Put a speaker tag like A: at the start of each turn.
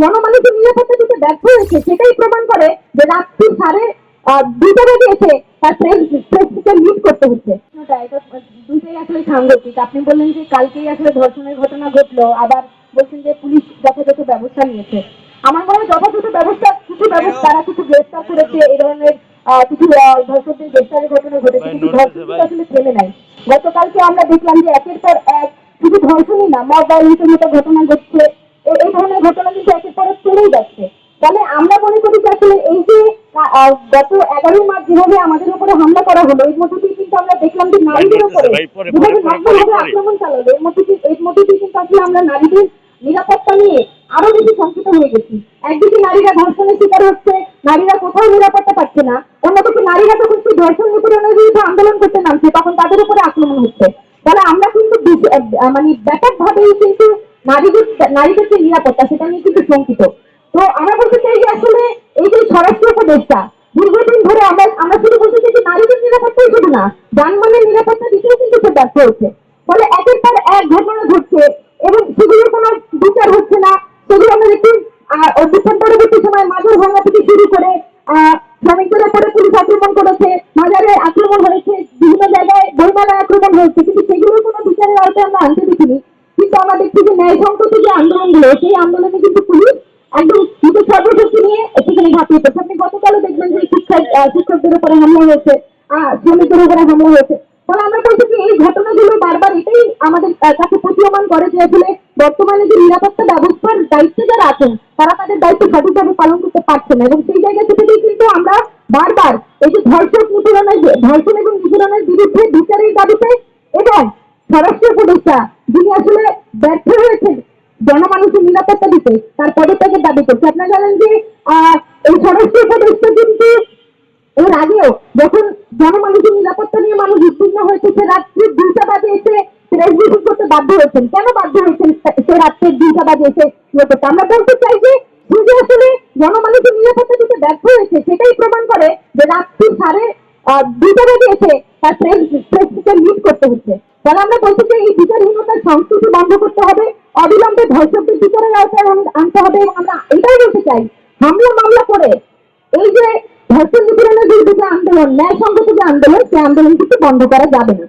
A: জনমানুষের নিরাপত্তা দিতে ব্যর্থ হয়েছে সেটাই প্রমাণ করে যে রাত্রি সাড়ে দুটো বেজে এসে তার প্রেস প্রেসকে লিড করতে হচ্ছে। দুইটাই আসলে সাংঘাতিক। আপনি বললেন যে কালকেই আসলে ধর্ষণের ঘটনা ঘটলো আবার বলছেন যে পুলিশ যথাযথ ব্যবস্থা নিয়েছে। আমার মনে হয় যথাযথ ব্যবস্থা কিছু ব্যবস্থা তারা কিছু গ্রেফতার করেছে এই ধরনের আহ, কিছু ধর্ষকদের গ্রেফতারের ঘটনা ঘটেছে কিন্তু ধর্ষণ আসলে থেমে নাই। গতকালকে আমরা দেখলাম যে একের পর এক শুধু ধর্ষণই না মব ভায়োলেন্সের ঘটনা ঘটছে এ- এই ধরনের ঘটনা কিন্তু একের পর এক চলেই যাচ্ছে তাহলে আমরা মনে করি যে আসলে এই যে আহ, আহ, গত এগারোই মার্চ যেভাবে আমাদের উপরে হামলা করা হলো এর মধ্যে দিয়ে কিন্তু আমরা দেখলাম যে নারীদের উপরে যেভাবে। আক্রমণ চালালো। এর মধ্যে দিয়ে এর মধ্যে দিয়ে কিন্তু আসলে আমরা নারীদের নিরাপত্তা নিয়ে আরও বেশি শঙ্কিত হয়ে গেছি। একদিকে নারীরা ধর্ষণের শিকার হচ্ছে নারীরা কোথাও নিরাপত্তা পাচ্ছে না। অন্যদিকে নারীরা যখন সেই ধর্ষণ নিপীড়নের বিরুদ্ধে আন্দোলন করতে নামছে তখন তাদের উপরে আক্রমণ হচ্ছে। তাহলে আমরা কিন্তু মানে ব্যাপকভাবেই কিন্তু নারীদের নারীদের যে নিরাপত্তা সেটা নিয়ে কিন্তু শঙ্কিত। তো আমরা বলতে চাই যে আসলে এই যে স্বরাষ্ট্র উপদেষ্টা দীর্ঘদিন ধরে আমরা আমরা শুধু বলতে চাই যে নারীদের নিরাপত্তাই শুধু যানবাহনের নিরাপত্তা দিতেও কিন্তু ব্যর্থ হচ্ছে। ফলে একের পর এক ঘটনা ঘটছে এবং সেগুলোর কোনো বিচার হচ্ছে না। সেগুলো আমরা দেখি পরবর্তী সময় মাদুর ভাঙা থেকে শুরু করে শ্রমিকদের উপরে পুলিশ আক্রমণ করেছে বাজারে আক্রমণ হয়েছে, বিভিন্ন জায়গায় বইমেলায় আক্রমণ হয়েছে। কিন্তু সেগুলোর কোনো বিচারের আওতায় আমরা আনতে দেখিনি। কিন্তু আমরা দেখছি যে ন্যায় সংকট যে আন্দোলনগুলো, সেই আন্দোলনে কিন্তু পুলিশ একদম নিজের সর্বশক্তি নিয়ে সেখানে ঝাঁপিয়ে পড়ছে। গতকালও দেখবেন যে শিক্ষক শিক্ষকদের উপরে হামলা হয়েছে। আহ, শ্রমিকদের উপরে হামলা হয়েছে। ফলে আমরা বলছি যে এই ঘটনাগুলো বারবার এটাই আমাদের কাছে প্রতীয়মান করে যে আসলে বর্তমানে যে নিরাপত্তা ব্যবস্থার দায়িত্বে যারা আছেন তারা তাদের দায়িত্ব সঠিকভাবে পালন করতে পারছে না। এবং সেই জায়গা থেকেই কিন্তু আমরা বারবার এই যে ধর্ষক নিপীড়নের ধর্ষণ এবং নিপীড়নের বিরুদ্ধে বিচারের দাবিতে এবং স্বরাষ্ট্র উপদেষ্টা যিনি আসলে ব্যর্থ হয়েছেন জনমানুষের নিরাপত্তা দিতে তার পদত্যাগের দাবি করছে। আপনারা জানেন যে এই স্বরাষ্ট্র উপদেষ্টা কিন্তু এর আগেও জনমানুষের নিরাপত্তা নিয়ে মানুষ উদ্বিগ্ন হয়েছে। রাত্রি দুইটা বাজে এসে প্রেস করতে বাধ্য হয়েছেন। কেন বাধ্য হয়েছেন? সে রাত্রে দুইটা বাজে এসে করতে। আমরা বলতে চাই যে শুধু আসলে জনমানুষের নিরাপত্তা দিতে ব্যর্থ হয়েছে, সেটাই প্রমাণ করে যে রাত্রি সাড়ে দুইটা বাজে এসে তার প্রেস লিড করতে হচ্ছে। তাহলে আমরা বলতে চাই এই বিচারহীনতার সংস্কৃতি বন্ধ করতে হবে, অবিলম্বে ধর্ষকদের বিচারের আওতায় আনতে হবে। আমরা এটাই বলতে চাই, হামলা মামলা করে এই যে ধর্ষণ নিপীড়নের যে আন্দোলন ন্যায় সংগত যে আন্দোলন সে আন্দোলন কিন্তু বন্ধ করা যাবে না।